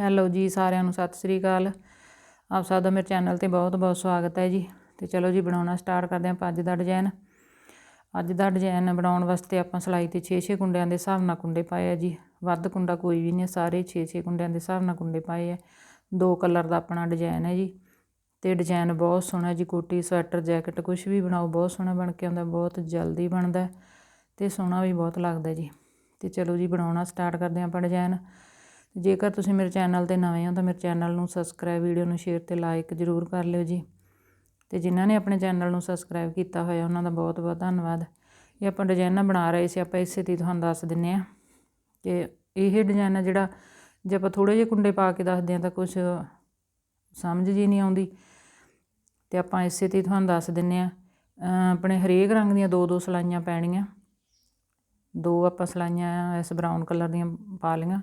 Hello ਜੀ, ਸਾਰਿਆਂ ਨੂੰ ਸਤਿ ਸ੍ਰੀ ਅਕਾਲ। ਆਪ ਸਭ ਦਾ ਮੇਰੇ ਚੈਨਲ ਤੇ ਬਹੁਤ ਬਹੁਤ ਸਵਾਗਤ ਹੈ ਜੀ। ਤੇ ਚਲੋ ਜੀ, ਬਣਾਉਣਾ ਸਟਾਰਟ ਕਰਦੇ ਆਪਾਂ ਅੱਜ ਦਾ ਡਿਜ਼ਾਈਨ ਅੱਜ ਦਾ ਡਿਜ਼ਾਈਨ ਬਣਾਉਣ ਵਾਸਤੇ ਆਪਾਂ ਸਲਾਈ ਤੇ 6-6 ਕੁੰਡਿਆਂ ਦੇ ਹਿਸਾਬ ਨਾਲ ਕੁੰਡੇ ਪਾਏ ਆ ਜੀ। ਵੱਧ ਕੁੰਡਾ ਕੋਈ ਵੀ ਨਹੀਂ, ਸਾਰੇ 6-6 ਕੁੰਡਿਆਂ ਦੇ ਹਿਸਾਬ ਨਾਲ ਕੁੰਡੇ ਪਾਏ ਆ। ਦੋ ਕਲਰ ਦਾ ਆਪਣਾ ਡਿਜ਼ਾਈਨ ਹੈ ਜੀ। ਤੇ ਡਿਜ਼ਾਈਨ ਬਹੁਤ ਸੋਹਣਾ ਜੀ, ਕੋਟੀ, ਸਵੈਟਰ, ਜੈਕਟ ਕੁਝ ਵੀ ਬਣਾਓ, ਬਹੁਤ ਸੋਹਣਾ ਬਣ ਕੇ ਆਉਂਦਾ, ਬਹੁਤ ਜਲਦੀ ਬਣਦਾ। ਤੇ ਸੋਹਣਾ ਵੀ ਬਹੁਤ ਲੱਗਦਾ ਜੀ। ਤੇ ਚਲੋ ਜੀ, ਬਣਾਉਣਾ ਸਟਾਰਟ ਕਰਦੇ ਆਪਾਂ ਡਿਜ਼ਾਈਨ ਜੇਕਰ ਤੁਸੀਂ ਮੇਰੇ ਚੈਨਲ ਤੇ ਨਵੇਂ ਹੋ ਤਾਂ ਮੇਰੇ ਚੈਨਲ ਨੂੰ ਸਬਸਕ੍ਰਾਈਬ ਵੀਡੀਓ ਨੂੰ ਸ਼ੇਅਰ ਤੇ ਲਾਈਕ ਜ਼ਰੂਰ ਕਰ ਲਿਓ ਜੀ। ਤੇ ਜਿਨ੍ਹਾਂ ਨੇ ਆਪਣੇ ਚੈਨਲ ਨੂੰ ਸਬਸਕ੍ਰਾਈਬ ਕੀਤਾ ਹੋਇਆ, ਉਹਨਾਂ ਦਾ ਬਹੁਤ ਬਹੁਤ ਧੰਨਵਾਦ। ਇਹ ਆਪਾਂ ਡਿਜ਼ਾਈਨਾਂ ਬਣਾ ਰਹੇ ਸੀ, ਆਪਾਂ ਇਸੇ ਤੇ ਤੁਹਾਨੂੰ ਦੱਸ ਦਿੰਨੇ ਆ ਕਿ ਇਹ ਡਿਜ਼ਾਈਨ ਆ ਜਿਹੜਾ ਜੇ ਆਪਾਂ ਥੋੜੇ ਜਿਹੇ ਕੁੰਡੇ ਪਾ ਕੇ ਦੱਸਦੇ ਆ ਤਾਂ ਕੁਝ ਸਮਝ ਜੀ ਨਹੀਂ ਆਉਂਦੀ। ਤੇ ਆਪਾਂ ਇਸੇ ਤੇ ਤੁਹਾਨੂੰ ਦੱਸ ਦਿੰਨੇ ਆ ਆਪਣੇ ਹਰੇਕ ਰੰਗ ਦੀਆਂ ਦੋ ਦੋ ਸਲਾਈਆਂ ਪੈਣੀਆਂ। ਦੋ ਆਪਾਂ ਸਲਾਈਆਂ ਇਸ ਬਰਾਊਨ ਕਲਰ ਦੀਆਂ ਪਾ ਲਈਆਂ।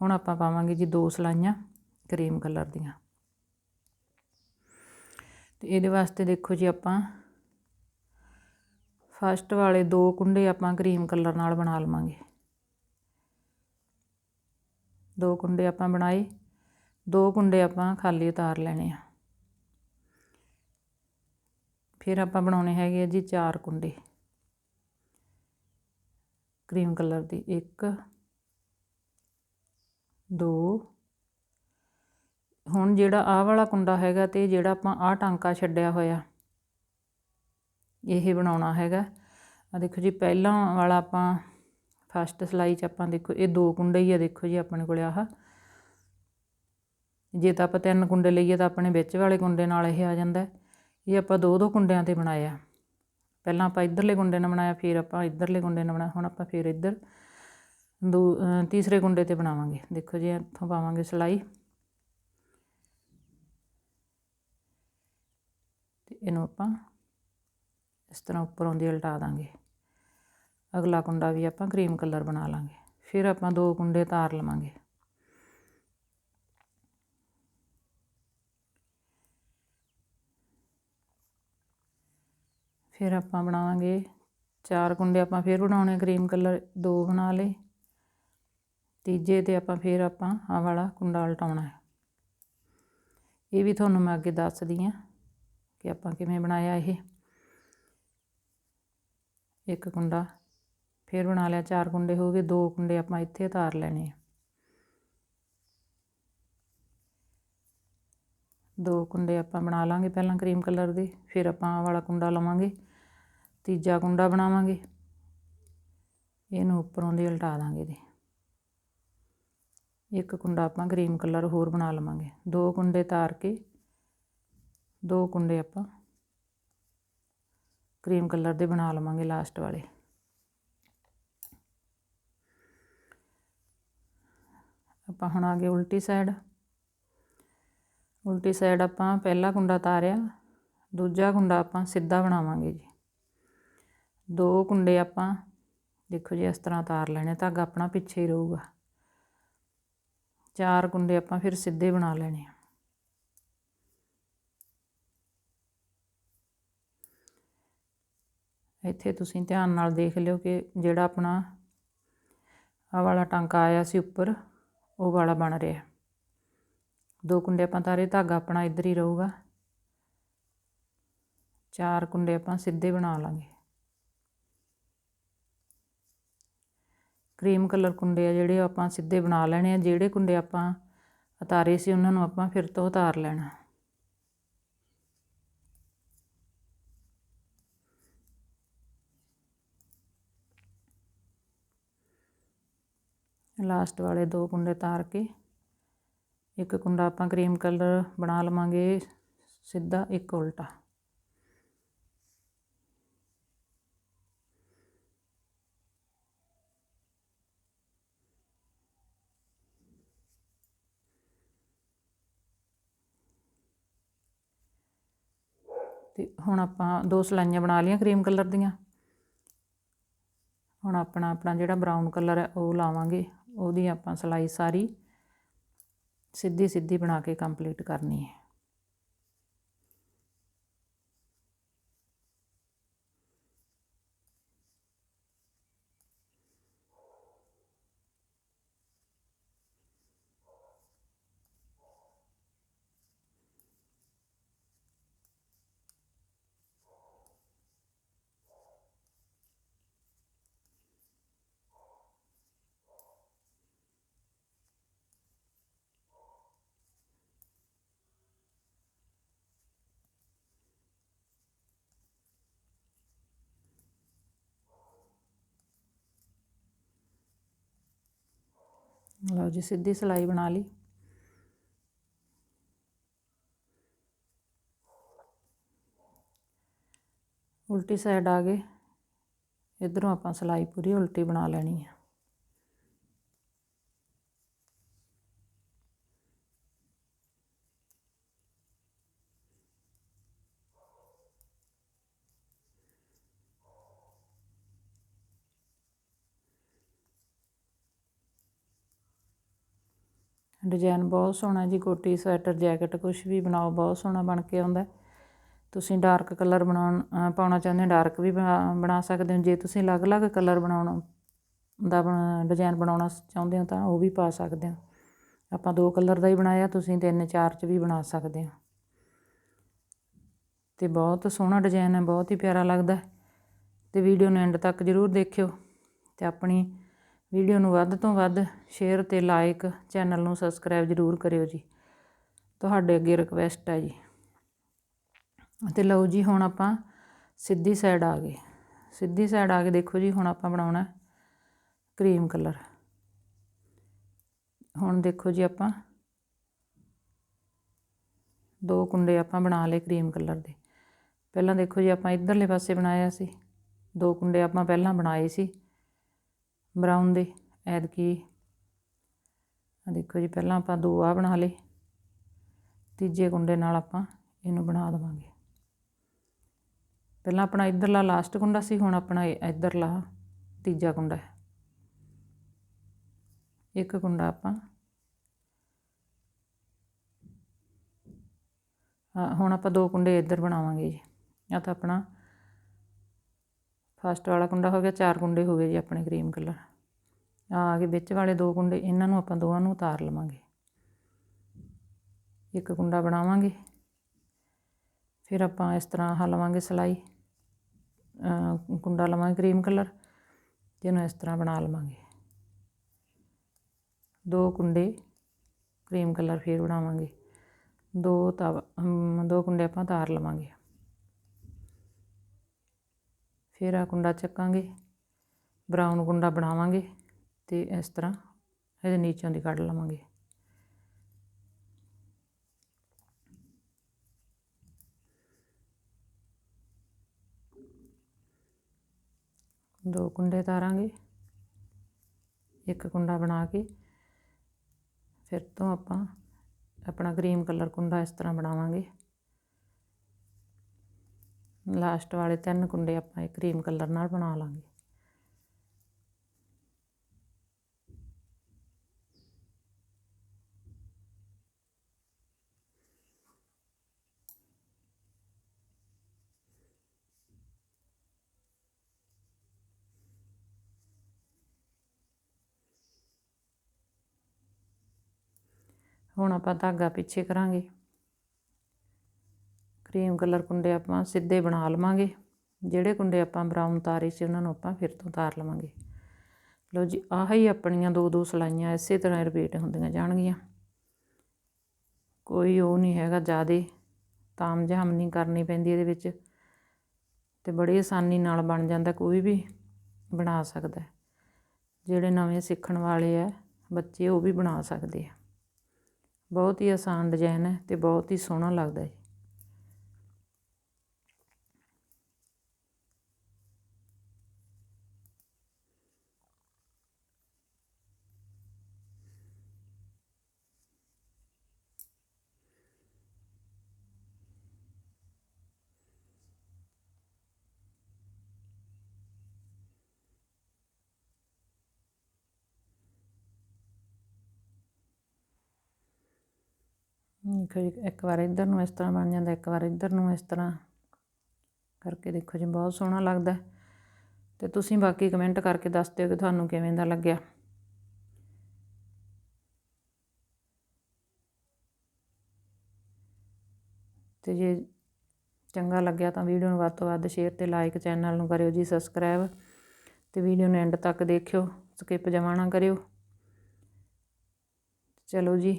ਹੁਣ ਆਪਾਂ ਪਾਵਾਂਗੇ ਜੀ ਦੋ ਸਲਾਈਆਂ ਕਰੀਮ ਕਲਰ ਦੀਆਂ। ਤੇ ਇਹਦੇ ਵਾਸਤੇ ਦੇਖੋ ਜੀ ਆਪਾਂ ਫਸਟ ਵਾਲੇ ਦੋ ਕੁੰਡੇ ਆਪਾਂ ਕਰੀਮ ਕਲਰ ਨਾਲ ਬਣਾ ਲਵਾਂਗੇ। ਦੋ ਕੁੰਡੇ ਆਪਾਂ ਬਣਾਏ, ਦੋ ਕੁੰਡੇ ਆਪਾਂ ਖਾਲੀ ਉਤਾਰ ਲੈਣੇ ਆ। ਫਿਰ ਆਪਾਂ ਬਣਾਉਣੇ ਹੈਗੇ ਆ ਜੀ ਚਾਰ ਕੁੰਡੇ। ਕਰੀਮ ਕਲਰ ਦੀ ਇੱਕ ਦੋ। ਹੁਣ ਜਿਹੜਾ ਆਹ ਵਾਲਾ ਕੁੰਡਾ ਹੈਗਾ ਤੇ ਜਿਹੜਾ ਆਪਾਂ ਆਹ ਟਾਂਕਾ ਛੱਡਿਆ ਹੋਇਆ, ਇਹ ਬਣਾਉਣਾ ਹੈਗਾ। ਆ ਦੇਖੋ ਜੀ, ਪਹਿਲਾਂ ਵਾਲਾ ਆਪਾਂ ਫਸਟ ਸਲਾਈ 'ਚ ਆਪਾਂ ਦੇਖੋ, ਇਹ ਦੋ ਕੁੰਡੇ ਹੀ ਆ ਦੇਖੋ ਜੀ ਆਪਣੇ ਕੋਲ ਆਹ। ਜੇ ਤਾਂ ਆਪਾਂ ਤਿੰਨ ਕੁੰਡੇ ਲਈਏ ਤਾਂ ਆਪਣੇ ਵਿੱਚ ਵਾਲੇ ਕੁੰਡੇ ਨਾਲ ਇਹ ਆ ਜਾਂਦਾ। ਇਹ ਆਪਾਂ ਦੋ ਦੋ ਕੁੰਡਿਆਂ ਤੇ ਬਣਾਇਆ। ਪਹਿਲਾਂ ਆਪਾਂ ਇਧਰਲੇ ਕੁੰਡੇ ਨਾਲ ਬਣਾਇਆ, ਫਿਰ ਆਪਾਂ ਇਧਰਲੇ ਕੁੰਡੇ ਨਾਲ ਬਣਾਇਆ, ਹੁਣ ਆਪਾਂ ਫਿਰ ਇੱਧਰ ਦੂ ਤੀਸਰੇ ਕੁੰਡੇ ਤੇ ਬਣਾਵਾਂਗੇ। ਦੇਖੋ ਜੀ, ਇੱਥੋਂ ਪਾਵਾਂਗੇ ਸਲਾਈ। ਤੇ ਇਹਨੂੰ ਆਪਾਂ ਇਸ ਤਰ੍ਹਾਂ ਉੱਪਰ ਆਉਂਦੀ ਉਲਟਾ ਦਾਂਗੇ। ਅਗਲਾ ਕੁੰਡਾ ਵੀ ਆਪਾਂ ਕਰੀਮ ਕਲਰ ਬਣਾ ਲਾਂਗੇ। ਫਿਰ ਆਪਾਂ ਦੋ ਕੁੰਡੇ ਤਾਰ ਲਵਾਂਗੇ। ਫਿਰ ਆਪਾਂ ਬਣਾਵਾਂਗੇ ਚਾਰ ਕੁੰਡੇ। ਆਪਾਂ ਫਿਰ ਬਣਾਉਣੇ ਕਰੀਮ ਕਲਰ, ਦੋ ਬਣਾ ਲਏ। ਤੀਜੇ ਤੇ ਆਪਾਂ ਫਿਰ ਆਪਾਂ ਆਹ ਵਾਲਾ ਕੁੰਡਾ ਉਲਟਾਉਣਾ ਹੈ। ਇਹ ਵੀ ਤੁਹਾਨੂੰ ਮੈਂ ਅੱਗੇ ਦੱਸਦੀ ਆ ਕਿ ਆਪਾਂ ਕਿਵੇਂ ਬਣਾਇਆ ਇਹ। ਇੱਕ ਕੁੰਡਾ ਫਿਰ ਬਣਾ ਲਿਆ, ਚਾਰ ਕੁੰਡੇ ਹੋ ਗਏ, ਦੋ ਕੁੰਡੇ ਆਪਾਂ ਇੱਥੇ ਉਤਾਰ ਲੈਣੇ ਆ। ਦੋ ਕੁੰਡੇ ਆਪਾਂ ਬਣਾ ਲਾਂਗੇ ਪਹਿਲਾਂ ਕਰੀਮ ਕਲਰ ਦੇ, ਫਿਰ ਆਪਾਂ ਆਹ ਵਾਲਾ ਕੁੰਡਾ ਲਵਾਂਗੇ, ਤੀਜਾ ਕੁੰਡਾ ਬਣਾਵਾਂਗੇ। ਇਹਨੂੰ ਉੱਪਰੋਂ ਦੀ ਉਲਟਾ ਦਾਂਗੇ ਜੀ ਇੱਕ ਕੁੰਡਾ ਆਪਾਂ ਗ੍ਰੀਨ ਕਲਰ ਹੋਰ ਬਣਾ ਲਵਾਂਗੇ। ਦੋ ਕੁੰਡੇ ਤਾਰ ਕੇ, ਦੋ ਕੁੰਡੇ ਆਪਾਂ ਕਰੀਮ ਕਲਰ ਦੇ ਬਣਾ ਲਵਾਂਗੇ ਲਾਸਟ ਵਾਲੇ। ਆਪਾਂ ਹੁਣ ਆ ਗਏ ਉਲਟੀ ਸਾਈਡ। ਉਲਟੀ ਸਾਈਡ ਆਪਾਂ ਪਹਿਲਾ ਕੁੰਡਾ ਤਾਰਿਆ, ਦੂਜਾ ਕੁੰਡਾ ਆਪਾਂ ਸਿੱਧਾ ਬਣਾਵਾਂਗੇ ਜੀ। ਦੋ ਕੁੰਡੇ ਆਪਾਂ ਦੇਖੋ ਜੀ, ਇਸ ਤਰ੍ਹਾਂ ਤਾਰ ਲੈਣੇ, ਧਾਗਾ ਆਪਣਾ ਪਿੱਛੇ ਹੀ ਰਹੂਗਾ। ਚਾਰ ਕੁੰਡੇ ਆਪਾਂ ਫਿਰ ਸਿੱਧੇ ਬਣਾ ਲੈਣੇ ਆ। ਇੱਥੇ ਤੁਸੀਂ ਧਿਆਨ ਨਾਲ ਦੇਖ ਲਿਓ ਕਿ ਜਿਹੜਾ ਆਪਣਾ ਆ ਵਾਲਾ ਟਾਂਕਾ ਆਇਆ ਸੀ ਉੱਪਰ, ਉਹ ਵਾਲਾ ਬਣ ਰਿਹਾ। ਦੋ ਕੁੰਡੇ ਆਪਾਂ ਤਾਰੇ ਧਾਗਾ ਆਪਣਾ ਇੱਧਰ ਹੀ ਰਹੂਗਾ। ਚਾਰ ਕੁੰਡੇ ਆਪਾਂ ਸਿੱਧੇ ਬਣਾ ਲਾਂਗੇ। ਕਰੀਮ ਕਲਰ ਕੁੰਡੇ ਆ ਜਿਹੜੇ ਆਪਾਂ ਸਿੱਧੇ ਬਣਾ ਲੈਣੇ ਆ, ਜਿਹੜੇ ਕੁੰਡੇ ਆਪਾਂ ਉਤਾਰੇ ਸੀ ਉਹਨਾਂ ਨੂੰ ਆਪਾਂ ਫਿਰ ਤੋਂ ਉਤਾਰ ਲੈਣਾ। ਲਾਸਟ ਵਾਲੇ ਦੋ ਕੁੰਡੇ ਤਾਰ ਕੇ, ਇੱਕ ਕੁੰਡਾ ਆਪਾਂ ਕਰੀਮ ਕਲਰ ਬਣਾ ਲਵਾਂਗੇ ਸਿੱਧਾ, ਇੱਕ ਉਲਟਾ। ਤੇ ਹੁਣ ਆਪਾਂ ਦੋ ਸਲਾਈਆਂ ਬਣਾ ਲਈਆਂ ਕਰੀਮ ਕਲਰ ਦੀਆਂ। ਹੁਣ ਆਪਣਾ ਆਪਣਾ ਜਿਹੜਾ ਬਰਾਊਨ ਕਲਰ ਹੈ ਉਹ ਲਾਵਾਂਗੇ। ਉਹਦੀ ਆਪਾਂ ਸਲਾਈ ਸਾਰੀ ਸਿੱਧੀ ਸਿੱਧੀ ਬਣਾ ਕੇ ਕੰਪਲੀਟ ਕਰਨੀ ਹੈ। ਲਓ ਜੀ, ਸਿੱਧੀ ਸਿਲਾਈ ਬਣਾ ਲਈ। ਉਲਟੀ ਸਾਈਡ ਆ ਗਏ। ਇਧਰੋਂ ਆਪਾਂ ਸਿਲਾਈ ਪੂਰੀ ਉਲਟੀ ਬਣਾ ਲੈਣੀ ਹੈ ਡਿਜ਼ਾਇਨ ਬਹੁਤ ਸੋਹਣਾ ਜੀ, ਕੋਟੀ, ਸਵੈਟਰ, ਜੈਕਟ ਕੁਛ ਵੀ ਬਣਾਓ, ਬਹੁਤ ਸੋਹਣਾ ਬਣ ਕੇ ਆਉਂਦਾ। ਤੁਸੀਂ ਡਾਰਕ ਕਲਰ ਬਣਾਉਣ ਪਾਉਣਾ ਚਾਹੁੰਦੇ ਹੋ, ਡਾਰਕ ਵੀ ਬਣਾ ਸਕਦੇ ਹੋ। ਜੇ ਤੁਸੀਂ ਅਲੱਗ-ਅਲੱਗ ਕਲਰ ਬਣਾਉਣਾ ਦਾ ਡਿਜ਼ਾਈਨ ਬਣਾਉਣਾ ਚਾਹੁੰਦੇ ਹੋ ਤਾਂ ਉਹ ਵੀ ਪਾ ਸਕਦੇ ਹੋ। ਆਪਾਂ ਦੋ ਕਲਰ ਦਾ ਹੀ ਬਣਾਇਆ, ਤੁਸੀਂ ਤਿੰਨ ਚਾਰ ਚ ਵੀ ਬਣਾ ਸਕਦੇ ਹੋ। ਤੇ ਬਹੁਤ ਸੋਹਣਾ ਡਿਜ਼ਾਈਨ ਹੈ, ਬਹੁਤ ਹੀ ਪਿਆਰਾ ਲੱਗਦਾ ਤੇ ਵੀਡੀਓ ਨੂੰ ਐਂਡ ਤੱਕ ਜ਼ਰੂਰ ਦੇਖਿਓ। ਤੇ ਆਪਣੀ ਵੀਡੀਓ ਨੂੰ ਵੱਧ ਤੋਂ ਵੱਧ ਸ਼ੇਅਰ ਤੇ ਲਾਈਕ ਚੈਨਲ ਨੂੰ ਸਬਸਕ੍ਰਾਈਬ ਜ਼ਰੂਰ ਕਰਿਓ ਜੀ। ਤੁਹਾਡੇ ਅੱਗੇ ਰਿਕਵੈਸਟ ਹੈ ਜੀ। ਤੇ ਲਓ ਜੀ, ਹੁਣ ਆਪਾਂ ਸਿੱਧੀ ਸਾਈਡ ਆ ਗਏ। ਸਿੱਧੀ ਸਾਈਡ ਆ ਕੇ ਦੇਖੋ ਜੀ, ਹੁਣ ਆਪਾਂ ਬਣਾਉਣਾ ਕਰੀਮ ਕਲਰ ਹੁਣ ਦੇਖੋ ਜੀ ਆਪਾਂ, ਦੋ ਕੁੰਡੇ ਆਪਾਂ ਬਣਾ ਲਏ ਕਰੀਮ ਕਲਰ ਦੇ। ਪਹਿਲਾਂ ਦੇਖੋ ਜੀ, ਆਪਾਂ ਇਧਰਲੇ ਪਾਸੇ ਬਣਾਇਆ ਸੀ। ਦੋ ਕੁੰਡੇ ਆਪਾਂ ਪਹਿਲਾਂ ਬਣਾਏ ਸੀ। ਬਰਾਊਨ ਦੇ ਐਦਕੀ ਆ ਦੇਖੋ ਜੀ, ਪਹਿਲਾਂ ਆਪਾਂ ਦੋ ਆ ਬਣਾ ਲਏ। ਤੀਜੇ ਕੁੰਡੇ ਨਾਲ ਆਪਾਂ ਇਹਨੂੰ ਬਣਾ ਦਵਾਂਗੇ। ਪਹਿਲਾਂ ਆਪਣਾ ਇਧਰਲਾ ਲਾਸਟ ਕੁੰਡਾ ਸੀ, ਹੁਣ ਆਪਣਾ ਇਧਰਲਾ ਤੀਜਾ ਕੁੰਡਾ ਹੈ। ਇੱਕ ਕੁੰਡਾ ਆਪਾਂ ਹੁਣ ਆਪਾਂ ਦੋ ਕੁੰਡੇ ਇੱਧਰ ਬਣਾਵਾਂਗੇ ਜੀ। ਆ ਤਾਂ ਆਪਣਾ ਫਸਟ ਵਾਲਾ ਕੁੰਡਾ ਹੋ ਗਿਆ, ਚਾਰ ਕੁੰਡੇ ਹੋ ਗਏ ਜੀ ਆਪਣੇ ਕਰੀਮ ਕਲਰ। ਆ ਕੇ ਵਿੱਚ ਵਾਲੇ ਦੋ ਕੁੰਡੇ, ਇਹਨਾਂ ਨੂੰ ਆਪਾਂ ਦੋਵਾਂ ਨੂੰ ਉਤਾਰ ਲਵਾਂਗੇ। ਇੱਕ ਕੁੰਡਾ ਬਣਾਵਾਂਗੇ। ਫਿਰ ਆਪਾਂ ਇਸ ਤਰ੍ਹਾਂ ਆਹ ਲਵਾਂਗੇ ਸਲਾਈ। ਕੁੰਡਾ ਲਵਾਂਗੇ ਕਰੀਮ ਕਲਰ ਜਿਹਨੂੰ ਇਸ ਤਰ੍ਹਾਂ ਬਣਾ ਲਵਾਂਗੇ। ਦੋ ਕੁੰਡੇ ਕਰੀਮ ਕਲਰ ਫੇਰ ਬਣਾਵਾਂਗੇ। ਦੋ ਤਾਂ ਦੋ ਕੁੰਡੇ ਆਪਾਂ ਤਾਰ ਲਵਾਂਗੇ। ਫਿਰ ਆ ਕੁੰਡਾ ਚੱਕਾਂਗੇ ਬਰਾਊਨ ਕੁੰਡਾ ਬਣਾਵਾਂਗੇ ਤੇ ਇਸ ਤਰ੍ਹਾਂ ਇਹਦੇ ਨੀਚੋਂ ਦੀ ਕੱਢ ਲਵਾਂਗੇ। ਦੋ ਕੁੰਡੇ ਤਾਰਾਂਗੇ, ਇੱਕ ਕੁੰਡਾ ਬਣਾ ਕੇ ਫਿਰ ਤੋਂ ਆਪਾਂ ਆਪਣਾ ਕਰੀਮ ਕਲਰ ਕੁੰਡਾ ਇਸ ਤਰ੍ਹਾਂ ਬਣਾਵਾਂਗੇ। ਲਾਸਟ ਵਾਲੇ ਤਿੰਨ ਕੁੰਡੇ ਆਪਾਂ ਇਹ ਕਰੀਮ ਕਲਰ ਨਾਲ ਬਣਾ ਲਾਂਗੇ। ਹੁਣ ਆਪਾਂ ਧਾਗਾ ਪਿੱਛੇ ਕਰਾਂਗੇ। ਕਰੀਮ ਕਲਰ ਕੁੰਡੇ ਆਪਾਂ ਸਿੱਧੇ ਬਣਾ ਲਵਾਂਗੇ। ਜਿਹੜੇ ਕੁੰਡੇ ਆਪਾਂ ਬਰਾਊਨ ਤਾਰੇ ਸੀ ਉਹਨਾਂ ਨੂੰ ਆਪਾਂ ਫਿਰ ਤੋਂ ਤਾਰ ਲਵਾਂਗੇ। ਲਓ ਜੀ, ਆਹ ਹੀ ਆਪਣੀਆਂ ਦੋ ਦੋ ਸਲਾਈਆਂ ਇਸੇ ਤਰ੍ਹਾਂ ਰਿਪੀਟ ਹੁੰਦੀਆਂ ਜਾਣਗੀਆਂ। ਕੋਈ ਉਹ ਨਹੀਂ ਹੈਗਾ ਜ਼ਿਆਦੇ ਤਾਮ ਜਾਮ ਨਹੀਂ ਕਰਨੀ ਪੈਂਦੀ ਇਹਦੇ ਵਿੱਚ ਤੇ ਬੜੀ ਆਸਾਨੀ ਨਾਲ ਬਣ ਜਾਂਦਾ, ਕੋਈ ਵੀ ਬਣਾ ਸਕਦਾ। ਜਿਹੜੇ ਨਵੇਂ ਸਿੱਖਣ ਵਾਲੇ ਆ, ਬੱਚੇ ਉਹ ਵੀ ਬਣਾ ਸਕਦੇ ਆ। ਬਹੁਤ ਹੀ ਆਸਾਨ ਡਿਜ਼ਾਈਨ ਹੈ ਤੇ ਬਹੁਤ ਹੀ ਸੋਹਣਾ ਲੱਗਦਾ ਹੈ ਦੇਖੋ ਜੀ, ਇੱਕ ਵਾਰ ਇੱਧਰ ਨੂੰ ਇਸ ਤਰ੍ਹਾਂ ਬਣ ਜਾਂਦਾ, ਇੱਕ ਵਾਰ ਇੱਧਰ ਨੂੰ ਇਸ ਤਰ੍ਹਾਂ ਕਰਕੇ ਦੇਖੋ ਜੀ, ਬਹੁਤ ਸੋਹਣਾ ਲੱਗਦਾ। ਤੇ ਤੁਸੀਂ ਬਾਕੀ ਕਮੈਂਟ ਕਰਕੇ ਦੱਸ ਦਿਓ ਕਿ ਤੁਹਾਨੂੰ ਕਿਵੇਂ ਦਾ ਲੱਗਿਆ। ਤੇ ਜੇ ਚੰਗਾ ਲੱਗਿਆ ਤਾਂ ਵੀਡੀਓ ਨੂੰ ਵੱਧ ਤੋਂ ਵੱਧ ਸ਼ੇਅਰ ਤੇ ਲਾਈਕ ਚੈਨਲ ਨੂੰ ਕਰਿਓ ਜੀ ਸਬਸਕ੍ਰਾਈਬ ਤੇ ਵੀਡੀਓ ਨੂੰ ਐਂਡ ਤੱਕ ਦੇਖਿਓ ਸਕਿਪ ਜਮਾਣਾ ਕਰਿਓ। ਚਲੋ ਜੀ।